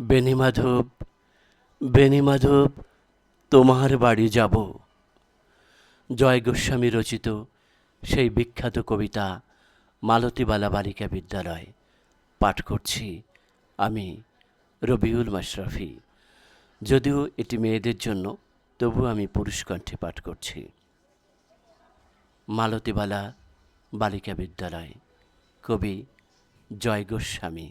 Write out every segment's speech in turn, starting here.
বেনিমাধব বেনিমাধব তোমার বাড়ি যাব। জয় গোস্বামী রচিত সেই বিখ্যাত কবিতা মালতীবালা বালিকা বিদ্যালয়। পাঠ করছি আমি রবিউল মাশরাফি। যদিও এটি মেয়েদের জন্য তবু আমি পুরুষ কণ্ঠে পাঠ করছি। মালতীবালা বালিকা বিদ্যালয়, কবি জয় গোস্বামী।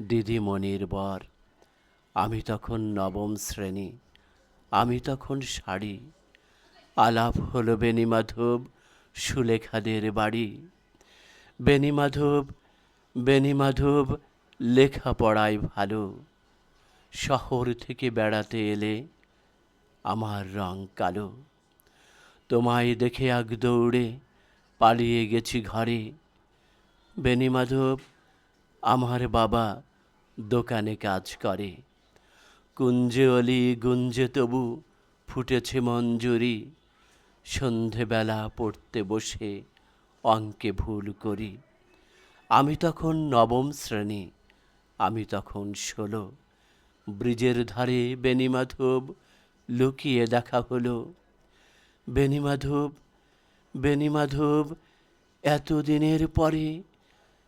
দিদিমণির বর। আমি তখন নবম শ্রেণি, আমি তখন শাড়ি আলাপ হলো বেনিমাধব সুলেখাদের বাড়ি। বেনিমাধব বেনিমাধব লেখাপড়ায় ভালো। শহর থেকে বেড়াতে এলে আমার রং কালো। তোমায় দেখে আগ দৌড়ে পালিয়ে গেছি ঘরে। বেনিমাধব আমার বাবা দোকানে কাজ করে। কুঞ্জে অলি, গুঞ্জে তবু ফুটেছে মঞ্জুরি। সন্ধেবেলা পড়তে বসে অঙ্কে ভুল করি। আমি তখন নবম শ্রেণি, আমি তখন ষোলো। ব্রিজের ধারে বেনিমাধব লুকিয়ে দেখা হলো। বেনিমাধব বেনিমাধব, এতদিনের পরে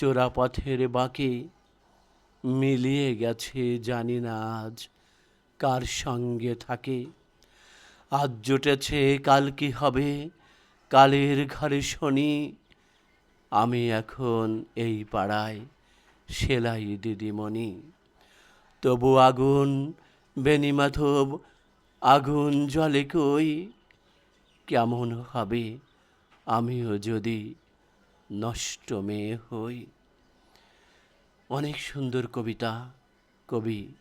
চোরা পথের বাঁকে মিলিয়ে গেছে, জানি না আজ কার সঙ্গে থাকে। আজ জুটেছে, কাল কি হবে? কালের ঘরে শনি, আমি এখন এই পাড়ায়, সেলাই দিদিমণি। তবু আগুন বেনিমাধব আগুন জলে কই? কেমন হবে? আমিও যদি নষ্ট মেয়ে হই। অনেক সুন্দর কবিতা, কবি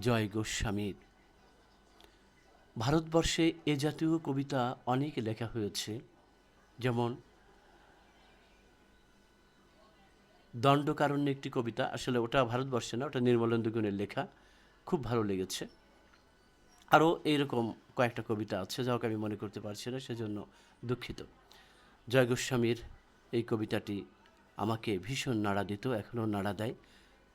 জয় গোস্বামীর। ভারতবর্ষে এ জাতীয় কবিতা অনেক লেখা হয়েছে, যেমন দণ্ডকারণ্য একটি কবিতা, আসলে ওটা ভারতবর্ষে না, ওটা নির্মলেন্দু গুণের লেখা, খুব ভালো লেগেছে। আরও এইরকম কয়েকটা কবিতা আছে যাকে আমি মনে করতে পারছি না, সেজন্য দুঃখিত। জয় গোস্বামীর এই কবিতাটি আমাকে ভীষণ নাড়া দিত এখনও নাড়া দেয়।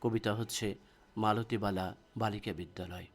কবিতা হচ্ছে মালতীবালা বালিকা বিদ্যালয়।